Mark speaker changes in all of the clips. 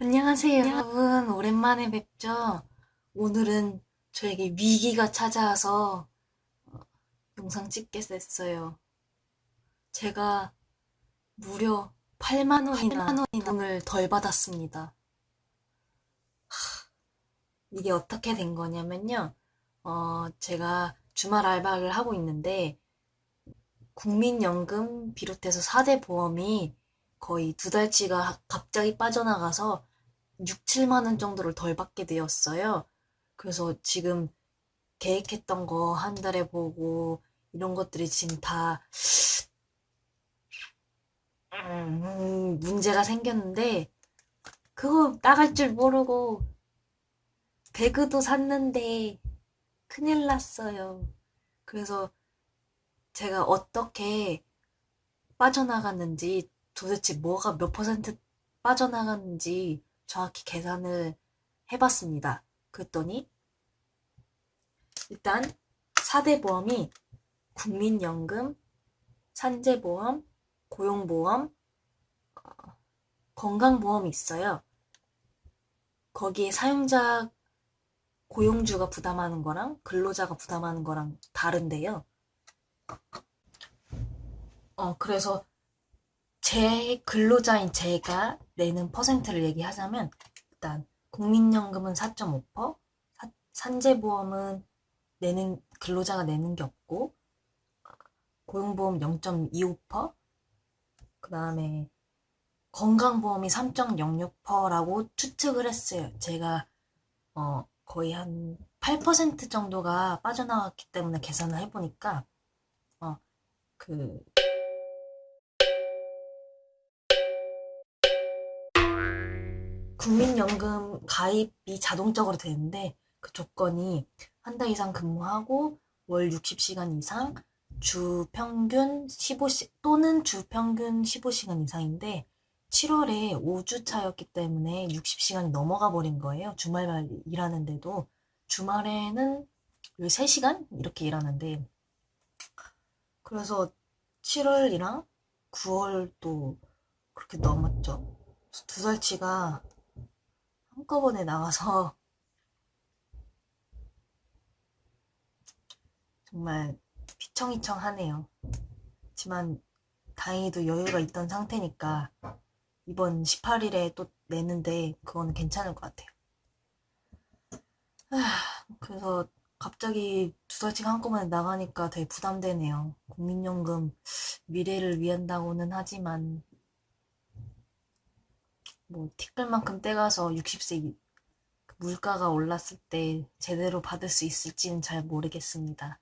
Speaker 1: 안녕하세요, 여러분. 오랜만에 뵙죠? 오늘은 저에게 위기가 찾아와서 어, 영상 찍게 됐어요. 제가 무려 8만 원이나 돈을 덜 받았습니다. 하, 이게 어떻게 된 거냐면요. 어, 제가 주말 알바를 하고 있는데 국민연금 비롯해서 4대 보험이 거의 두 달치가 갑자기 빠져나가서 6, 7만 원 정도를 덜 받게 되었어요. 그래서 지금 계획했던 거 한 달에 보고 이런 것들이 지금 다 음, 문제가 생겼는데 그거 나갈 줄 모르고 배그도 샀는데 큰일 났어요. 그래서 제가 어떻게 빠져나갔는지 도대체 뭐가 몇 퍼센트 빠져나갔는지 정확히 계산을 해봤습니다. 그랬더니 일단 4대 보험이 국민연금, 산재보험, 고용보험, 어, 건강보험이 있어요. 거기에 사용자, 고용주가 부담하는 거랑 근로자가 부담하는 거랑 다른데요. 어, 그래서 제 근로자인 제가 내는 퍼센트를 얘기하자면 일단 국민연금은 4.5%, 산재보험은 내는 근로자가 내는 게 없고 고용보험 0.25%, 그 다음에 건강보험이 3.06%라고 추측을 했어요. 제가 어, 거의 한 8% 정도가 빠져나갔기 때문에 계산을 해보니까 어, 그 국민연금 가입이 자동적으로 되는데 그 조건이 한 달 이상 근무하고 월 60시간 이상 주 평균 15시 또는 주 평균 15시간 이상인데 7월에 5주 차였기 때문에 60시간이 넘어가 버린 거예요. 주말만 일하는데도 주말에는 3시간 이렇게 일하는데 그래서 7월이랑 9월도 그렇게 넘었죠. 두 달치가 한꺼번에 나가서 정말 피청이청하네요. 하지만 다행히도 여유가 있던 상태니까 이번 18일에 또 내는데 그거는 괜찮을 것 같아요. 그래서 갑자기 두 달씩 한꺼번에 나가니까 되게 부담되네요. 국민연금 미래를 위한다고는 하지만 뭐 티끌만큼 떼가서 60세 물가가 올랐을 때 제대로 받을 수 있을지는 잘 모르겠습니다.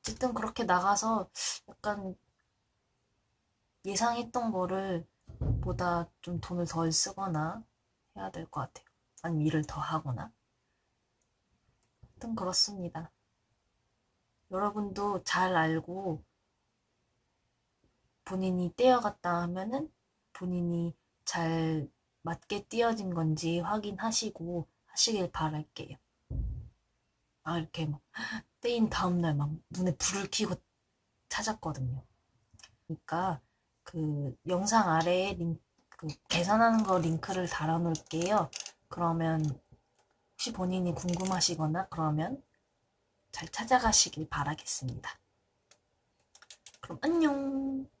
Speaker 1: 어쨌든 그렇게 나가서 약간 예상했던 거를 보다 좀 돈을 덜 쓰거나 해야 될 것 같아요. 아니면 일을 더 하거나. 하여튼 그렇습니다. 여러분도 잘 알고 본인이 떼어갔다 하면은 본인이 잘 맞게 띄어진 건지 확인하시고 하시길 바랄게요. 아, 이렇게 막 떼인 다음날 막 눈에 불을 켜고 찾았거든요. 그러니까 그 영상 아래에 링, 그 계산하는 거 링크를 달아 놓을게요. 그러면 혹시 본인이 궁금하시거나 그러면 잘 찾아가시길 바라겠습니다. 그럼 안녕!